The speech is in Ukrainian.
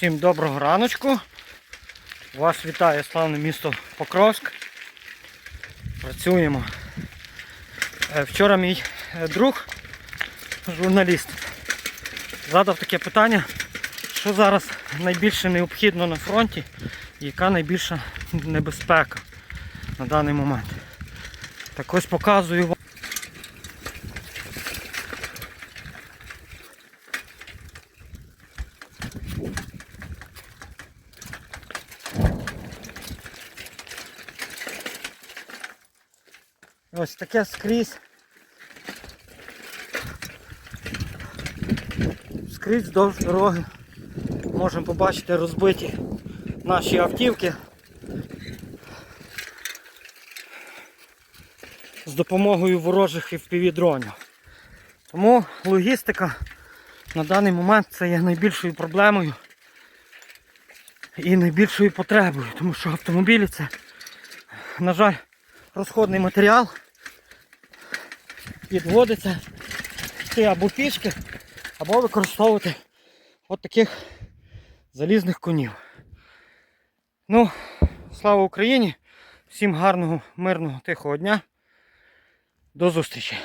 Всім доброго раночку. Вас вітає славне місто Покровськ. Працюємо. Е, Вчора мій е, друг, журналіст, задав таке питання, що зараз найбільше необхідно на фронті і яка найбільша небезпека на даний момент. Так ось показую вам. Ось таке скрізь. Скрізь вздовж дороги можемо побачити розбиті наші автівки. З допомогою ворожих FPV-дронів. Тому логістика на даний момент це є найбільшою проблемою і найбільшою потребою, тому що автомобілі це, на жаль, розходний матеріал. Підводиться йти або пішки, або використовувати от таких залізних конів. Ну, слава Україні! Всім гарного, мирного, тихого дня. До зустрічі!